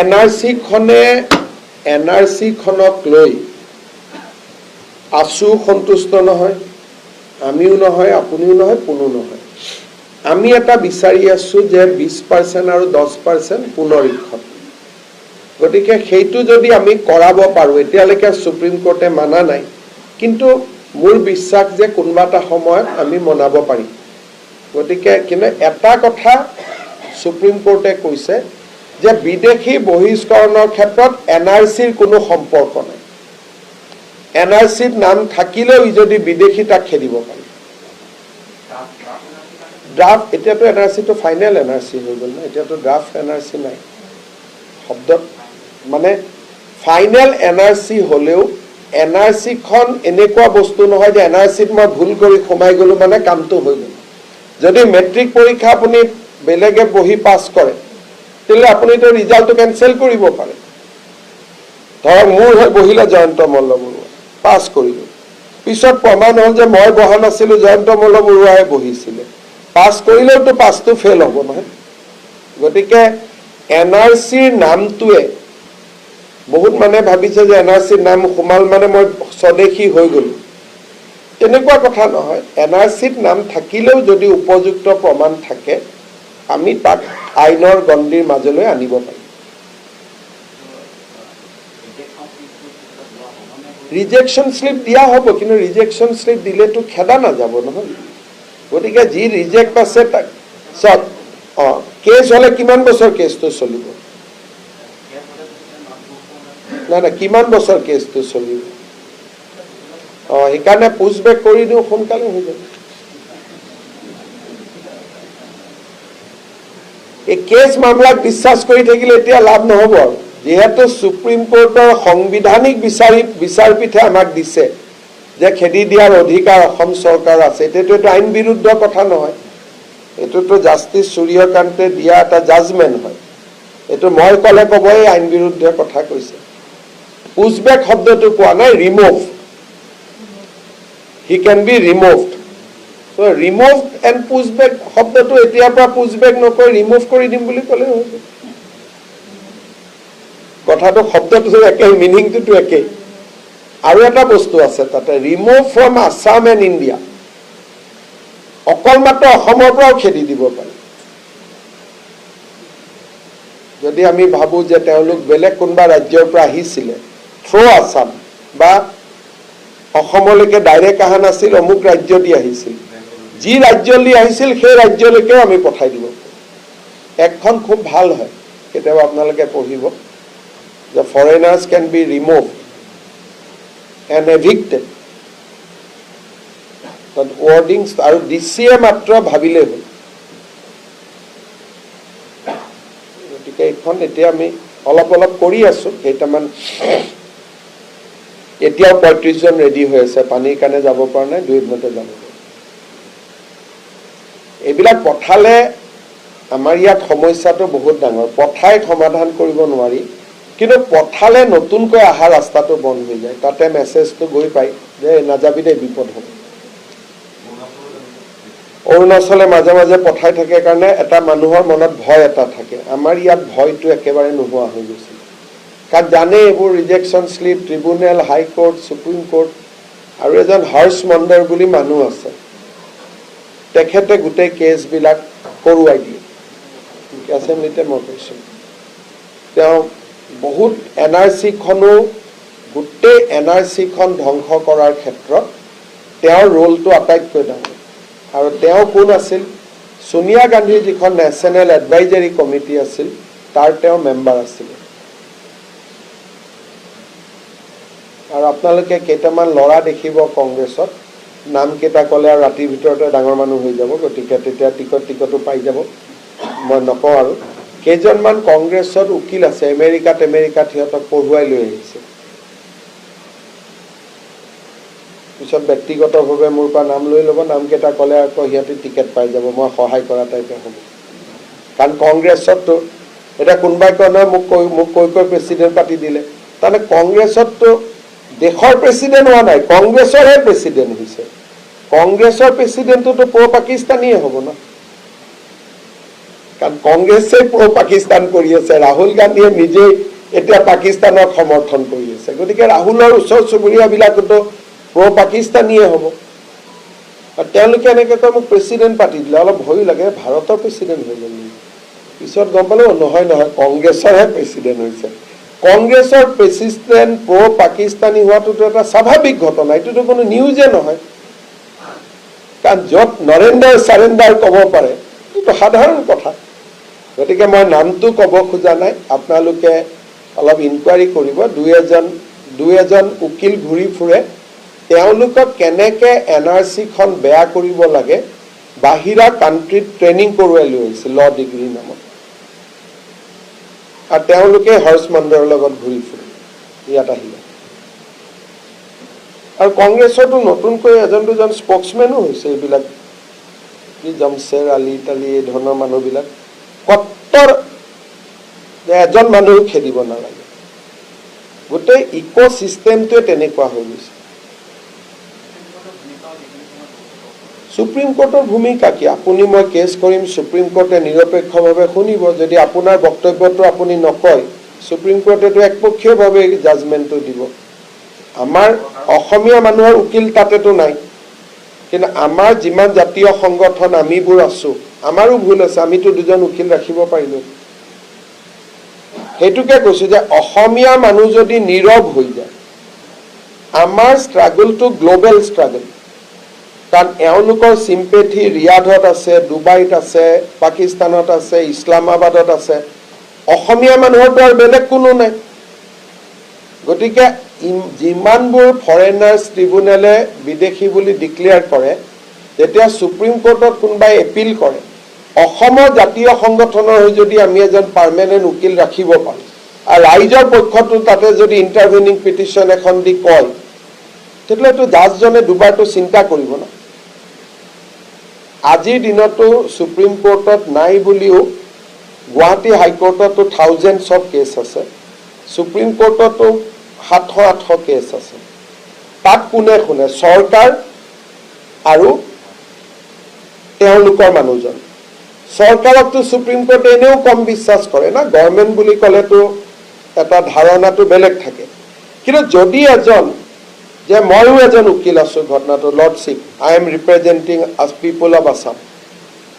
N R চিখনে N R চিখনক লৈ আছো সন্তুষ্ট নহয়, আমিও নহয়, আপুনিও নহয়, কোনো নহয়। আমি এটা বিচাৰি আছো যে বিছ পাৰ্চেণ্ট আৰু দহ পাৰ্চেণ্ট পুনৰীক্ষণ। গতিকে সেইটো যদি আমি কৰাব পাৰোঁ, এতিয়ালৈকে সুপ্ৰিম কোৰ্টে মানা নাই, কিন্তু মোৰ বিশ্বাস যে কোনোবা এটা সময়ত আমি মনাব পাৰিম। গতিকে কিন্তু এটা কথা সুপ্ৰিম কোৰ্টে কৈছে যে বিদেশি বহিষ্কৰণৰ ক্ষেত্ৰত এন আৰ চিৰ কোনো সম্পৰ্ক নাই। এন আৰ চিত নাম থাকিলেও যদি বিদেশি তাক খেদিব পাৰি। ড্ৰাফ্ট এতিয়াতো এন আৰ চিটো ফাইনেল এন আৰ চি হৈ গ'ল ন, এতিয়াতো ড্ৰাফ্ট এন আৰ চি নাই। শব্দত মানে ফাইনেল এন আৰ চি হ'লেও এন আৰ চিখন এনেকুৱা বস্তু নহয় যে এন আৰ চিত মই ভুল কৰি সোমাই গ'লো মানে কামটো হৈ গ'ল। যদি মেট্ৰিক পৰীক্ষা আপুনি বেলেগে বহি পাছ কৰে তেতিয়াহ'লে আপুনিতো ৰিজাল্টটো কেনচেল কৰিব পাৰে। ধৰক মোৰ হৈ বহিলে জয়ন্ত মল্ল বৰুৱা। পাছ কৰিলোঁ। পিছত প্ৰমাণ হ'ল যে মই বহা নাছিলোঁ, জয়ন্ত মল্ল বৰুৱাই বহিছিলে। পাছ কৰিলেওতো পাছটো ফেইল হ'ব নহয়। গতিকে এন আৰ চিৰ নামটোৱে বহুত মানুহে ভাবিছে যে এন আৰ চিৰ নাম সোমাল মানে মই স্বদেশী হৈ গ'লো। তেনেকুৱা কথা নহয়। এন আৰ চিত নাম থাকিলেও যদি উপযুক্ত প্ৰমাণ থাকে আমি তাক আইনৰ গণ্ডিৰ মাজলৈ আনিব পাৰিম। ৰিজেকশ্যন শ্লিপ দিয়া হ'ব, কিন্তু ৰিজেকশ্যন শ্লিপ দিলেতো খেদা নাযাব নহয়। গতিকে যি ৰিজেক্ট আছে তাক, চাওক, অঁ কেছ হ'লে কিমান বছৰ কেছটো চলিব? নাই নাই কিমান বছৰ কেছটো চলিব? অঁ, সেইকাৰণে পুচ বেক কৰি দিওঁ, সোনকালে হৈ যাব। এই কেছ মামলাক বিশ্বাস কৰি থাকিলে এতিয়া লাভ নহ'ব যিহেতু সুপ্ৰিম কোৰ্টৰ সংবিধানিক বিচাৰি বিচাৰপীঠে আমাক দিছে যে খেদি দিয়াৰ অধিকাৰ অসম চৰকাৰ আছে। এতিয়াতো এইটো আইন বিৰুদ্ধ কথা নহয়। এইটোতো জাষ্টিছ সূৰ্যকান্তে দিয়া এটা জাজমেণ্ট হয়। এইটো মই ক'লে ক'ব এই আইন বিৰুদ্ধ কথা কৈছে। পুচবেক শব্দটো কোৱা নাই ৰিমুভ হি কেন বি ৰিমুভড চ' ৰিমুভ এণ্ড পুচবেক শব্দটো এতিয়াৰ পৰা পুচবেক নকৈ ৰিমুভ কৰি দিম বুলি ক'লে হৈ কথাটো, শব্দটো একেই মিনিংটোতো একেই আৰু এটা বস্তু আছে তাতে remove from Assam and India অকল মাত্ৰ অসমৰ পৰাও খেদি দিব পাৰি। যদি আমি ভাবোঁ যে তেওঁলোক বেলেগ কোনোবা ৰাজ্যৰ পৰা আহিছিলে থ্ৰ' আছাম বা অসমলৈকে ডাইৰেক্ট অহা নাছিল, অমুক ৰাজ্য দি আহিছিল যি ৰাজ্যলৈ আহিছিল, সেই ৰাজ্যলৈকেও আমি পঠাই দিব। একখন খুব ভালো হয়, কেতিয়াবা আপোনালোকে পঢ়িব। যে foreigners can be remove and evicted wordings আৰু ডি চিয়ে মাত্ৰ ভাবিলেই হ'ল। গতিকে এইখন এতিয়া আমি অলপ অলপ কৰি আছো, কেইটামান। এতিয়াও পঁয়ত্ৰিছজন ৰেডি হৈ আছে, পানীৰ কাৰণে যাব পৰা নাই, দুই এদিনতে যাব এইবিলাক পঠালে আমাৰ ইয়াত সমস্যাটো বহুত ডাঙৰ। পঠাই সমাধান কৰিব নোৱাৰি। কিন্তু পঠালে নতুনকৈ অহা ৰাস্তাটো বন্ধ হৈ যায়। তাতে মেছেজটো গৈ পায় যে নাযাবি দেই বিপদ হ'ব। অৰুণাচলে মাজে মাজে পঠাই থাকে কাৰণে এটা মানুহৰ মনত ভয় এটা থাকে। আমাৰ ইয়াত ভয়টো একেবাৰে নোহোৱা হৈ গৈছে। কাৰণ জানে এইবোৰ rejection slip tribunal high court supreme court আৰু এজন হৰ্ষ মণ্ডল বুলি মানুহ আছে। তেখেতে গোটেই কেছবিলাক কৰোৱাই দিয়ে। এছেম্বলিতে মই কৈছোঁ। তেওঁ বহুত এন আৰ চিখনো গোটেই এন আৰ চিখন ধ্বংস কৰাৰ ক্ষেত্ৰত তেওঁৰ ৰোলটো আটাইতকৈ ডাঙৰ। আৰু তেওঁ কোন আছিল? ছোনিয়া গান্ধীৰ যিখন নেশ্যনেল এডভাইজাৰী কমিটি আছিল, তাৰ তেওঁ মেম্বাৰ আছিলে। আৰু আপোনালোকে কেইটামান ল'ৰা দেখিব কংগ্ৰেছত। নামকেইটা ক'লে আৰু ৰাতিৰ ভিতৰতে ডাঙৰ মানুহ হৈ যাব, গতিকে তেতিয়া টিকট, টিকটো পাই যাব। মই নকওঁ আৰু। কেইজনমান কংগ্ৰেছত উকিল আছে, আমেৰিকাত আমেৰিকাত সিহঁতক পঢ়ুৱাই লৈ আহিছে। পিছত ব্যক্তিগতভাৱে মোৰ পৰা নাম লৈ ল'ব, নামকেইটা ক'লে আকৌ সিহঁতে টিকেট পাই যাব, মই সহায় কৰা টাইপে হ'ব। কাৰণ কংগ্ৰেছততো এতিয়া কোনোবাই কয়, নহয়, মোক কৈ মোক কৈ কৈ প্ৰেচিডেণ্ট পাতি দিলে। তাৰমানে কংগ্ৰেছততো দেশৰ প্ৰেচিডেণ্ট হোৱা নাই, কংগ্ৰেছৰহে প্ৰেচিডেণ্ট হৈছে। কংগ্ৰেছৰ প্ৰেচিডেণ্টটোতো প্ৰ' পাকিস্তানীয়ে হ'ব ন? কাৰণ কংগ্ৰেছে প্ৰ পাকিস্তান কৰি আছে, ৰাহুল গান্ধীয়ে নিজেই এতিয়া পাকিস্তানক সমৰ্থন কৰি আছে। গতিকে ৰাহুলৰ ওচৰ চুবুৰীয়াবিলাকতো প্ৰ পাকিস্তানীয়ে হ'ব। আৰু তেওঁলোকে এনেকৈ কয়, মোক প্ৰেচিডেণ্ট পাতি দিলে। অলপ ভয়ো লাগে, ভাৰতৰ প্ৰেচিডেণ্ট হৈ গ'ল পিছত গম পালো নহয় নহয়, কংগ্ৰেছৰহে প্ৰেচিডেণ্ট হৈছে। কংগ্ৰেছৰ প্ৰেচিডেণ্ট প্ৰ পাকিস্তানী হোৱাটোতো এটা স্বাভাৱিক ঘটনা, এইটোতো কোনো নিউজে নহয়। কাৰণ য'ত নৰেন্দ্ৰ চাৰেণ্ডাৰ ক'ব পাৰে, এইটো সাধাৰণ কথা। গতিকে মই নামটো ক'ব খোজা নাই, আপোনালোকে অলপ ইনকুৱাৰী কৰিব। দুই এজন দুই এজন উকিল ঘূৰি ফুৰে। তেওঁলোকক কেনেকৈ এন আৰ চিখন বেয়া কৰিব লাগে, বাহিৰা কাণ্ট্ৰিত ট্ৰেইনিং কৰোৱাই লৈ আহিছে ল ডিগ্ৰী নামত। আৰু তেওঁলোকে হৰ্ষ মণ্ডলৰ লগত ঘূৰি ফুৰে। ইয়াত আহিলে। আৰু কংগ্ৰেছতো নতুনকৈ এজন দুজন স্পক্সমেনো হৈছে এইবিলাক। কি জমছেৰ আলি তালি এই ধৰণৰ মানুহবিলাক। কট্টৰ যে এজন মানুহ খেদিব নালাগে। গোটেই ইক' ছিষ্টেমটোৱে তেনেকুৱা হৈ গৈছে। সুপ্ৰিম কোৰ্টৰ ভূমিকা কি? আপুনি, মই কেছ কৰিম সুপ্ৰিম কোৰ্টে নিৰপেক্ষভাৱে শুনিব। যদি আপোনাৰ বক্তব্যটো আপুনি নকয় সুপ্ৰিম কোৰ্টেতো একপক্ষীয়ভাৱে জাজমেণ্টটো দিব। আমাৰ অসমীয়া মানুহৰ উকিল তাতেতো নাই। কিন্তু আমাৰ যিমান জাতীয় সংগঠন, আমিবোৰ আছো, আমাৰো ভুল আছে, আমিতো দুজন উকিল ৰাখিব পাৰিলো। সেইটোকে কৈছো যে অসমীয়া মানুহ যদি নীৰৱ হৈ যায়, আমাৰ ষ্ট্ৰাগলটো গ্ল'বেল ষ্ট্ৰাগল কাৰণ এওঁলোকৰ চিম্পেথি ৰিয়াধত আছে, ডুবাইত আছে, পাকিস্তানত আছে, ইছলামাবাদত আছে। অসমীয়া মানুহৰতো আৰু বেলেগ কোনো নাই। গতিকে যিমানবোৰ ফৰেনাৰ্ছ ট্ৰিবিউনেলে বিদেশি বুলি ডিক্লেয়াৰ কৰে, যেতিয়া ছুপ্ৰিম কোৰ্টত কোনোবাই এপিল কৰে, অসমৰ জাতীয় সংগঠনৰ হৈ যদি আমি এজন পাৰ্মানেণ্ট উকিল ৰাখিব পাৰোঁ, আৰু ৰাইজৰ পক্ষতো তাতে যদি ইণ্টাৰভিনিং পিটিশ্যন এখন দি কয়, তেতিয়াহ'লেতো জাজজনে দুবাৰটো চিন্তা কৰিব ন? আজিৰ দিনতো ছুপ্ৰিম কোৰ্টত নাই বুলিও গুৱাহাটী হাইকোৰ্টতো থাউজেণ্ডছ অফ কেছ আছে। ছুপ্ৰিম কোৰ্টতো সাতশ আঠশ কেছ আছে। তাত কোনে শুনে? চৰকাৰ আৰু তেওঁলোকৰ মানুহজন। চৰকাৰকতো ছুপ্ৰিম কোৰ্টে এনেও কম বিশ্বাস কৰে না? গভৰ্ণমেণ্ট বুলি ক'লেতো এটা ধাৰণাটো বেলেগ থাকে। কিন্তু যদি এজন যে ময়ো এজন উকিল আছো ঘটনাটো লৰ্ডশ্বিপ আই এম ৰিপ্ৰেজেণ্টিং আছ পিপল অফ আছাম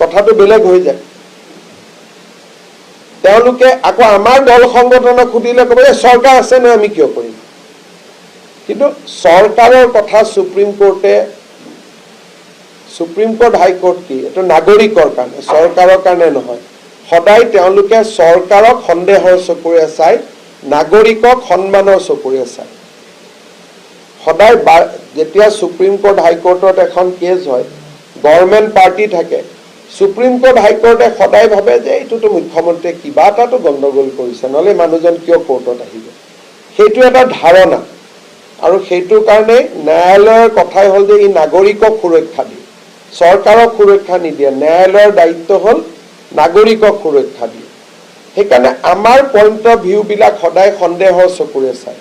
কথাটো বেলেগ হৈ যায়। তেওঁলোকে আকৌ আমাৰ দল সংগঠনক সুধিলে ক'ব যে চৰকাৰ আছে নহয় আমি কিয় কৰিম? কিন্তু চৰকাৰৰ কথা ছুপ্ৰিম কোৰ্টে ছুপ্ৰিম কোৰ্ট হাইকোৰ্ট কি? এইটো নাগৰিকৰ কাৰণে চৰকাৰৰ কাৰণে নহয়। সদায় তেওঁলোকে চৰকাৰক সন্দেহৰ চকুৰে চাই নাগৰিকক সন্মানৰ চকুৰে চায় সদায় যেতিয়া ছুপ্ৰিম কোৰ্ট হাইকোৰ্টত এখন কেছ হয় গভৰ্ণমেণ্ট পাৰ্টি থাকে ছুপ্ৰিম কোৰ্ট হাইকোৰ্টে সদায় ভাবে যে এইটোতো মুখ্যমন্ত্ৰীয়ে কিবা এটাতো গণ্ডগোল কৰিছে, নহ'লে মানুহজন কিয় কোৰ্টত আহিব? সেইটো এটা ধাৰণা। আৰু সেইটোৰ কাৰণে ন্যায়ালয়ৰ কথাই হ'ল যে ই নাগৰিকক সুৰক্ষা দিয়ে। চৰকাৰক সুৰক্ষা নিদিয়ে, ন্যায়ালয়ৰ দায়িত্ব হ'ল নাগৰিকক সুৰক্ষা দিয়ে। সেইকাৰণে আমাৰ পইণ্ট অফ ভিউবিলাক সদায় সন্দেহৰ চকুৰে চায়।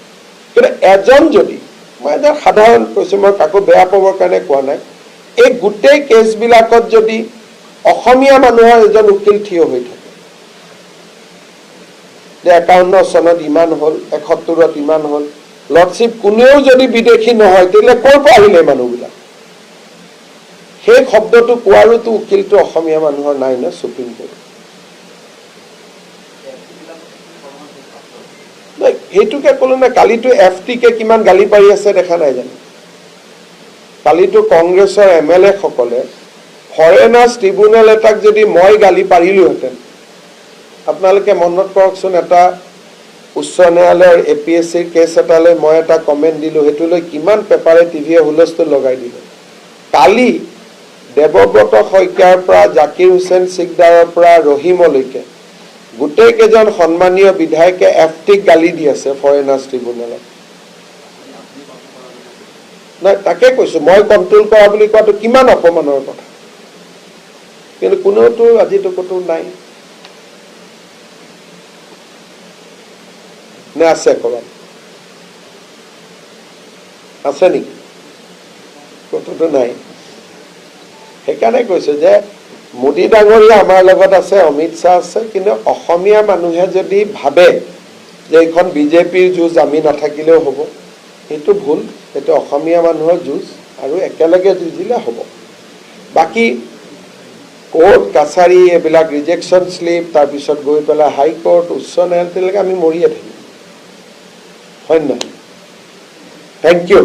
কিন্তু এজন যদি মই এজন সাধাৰণ কৈছোঁ, মই কাকো বেয়া পাবৰ কাৰণে কোৱা নাই। এই গোটেই কেছবিলাকত যদি অসমীয়া মানুহৰ এজন উকিল থিয় হৈ থাকে, যে একাৱন্ন চনত ইমান হ'ল, এসত্তৰত ইমান হ'ল, লৰ্ডশ্বিপ কোনেও যদি বিদেশি নহয়, তেতিয়াহ'লে ক'ৰ পৰা আহিলে মানুহবিলাক? সেই শব্দটো কোৱাৰোতো উকিলটো অসমীয়া মানুহৰ নাই ন ছুপ্ৰিম কোৰ্ট সেইটোকে ক'লো না কালিতো এফ টিকে কিমান গালি পাৰি আছে দেখা নাই জানো? কালিতো কংগ্ৰেছৰ এম এল এ সকলে ফৰেনাৰ্ছ ট্ৰিবিউনেল এটাক যদি মই গালি পাৰিলোহেঁতেন আপোনালোকে মনত কৰকচোন এটা উচ্চ ন্যায়ালয়ৰ এ পি এছ চিৰ কেছ এটালৈ মই এটা কমেণ্ট দিলোঁ সেইটোলৈ কিমান পেপাৰে টিভিয়ে হুলস্থুল লগাই দিলে। কালি দেৱব্ৰত শইকীয়াৰ পৰা জাকিৰ হুছেইন চিকদাৰৰ পৰা ৰহিমলৈকে গোটেই কেইজন সন্মানীয় বিধায়কে এফ টিক গালি দি আছে ফৰেনাৰ্ছ ট্ৰিবিউনেলত নাই, তাকে কৈছো, মই কণ্ট্ৰল কৰা বুলি কোৱাটো কিমান অপমানৰ কথা? কিন্তু কোনেওতো আজিতো ক'তো নাই। নে আছে ক'ৰবাত? আছে নেকি? ক'তোতো নাই। সেইকাৰণে কৈছো যে মোদী ডাঙৰীয়া আমাৰ লগত আছে অমিত শ্বাহ আছে কিন্তু অসমীয়া মানুহে যদি ভাবে যে এইখন বিজেপিৰ যুঁজ আমি নাথাকিলেও হ'ব সেইটো ভুল সেইটো অসমীয়া মানুহৰ যুঁজ আৰু একেলগে যুঁজিলে হ'ব। বাকী কোৰ্ট কাছাৰী এইবিলাক ৰিজেকশ্যন শ্লিপ তাৰপিছত গৈ পেলাই হাইকোৰ্ট উচ্চ ন্যায়ালয়লৈকে আমি মৰিয়ে থাকিম। হয় নহয়? Thank you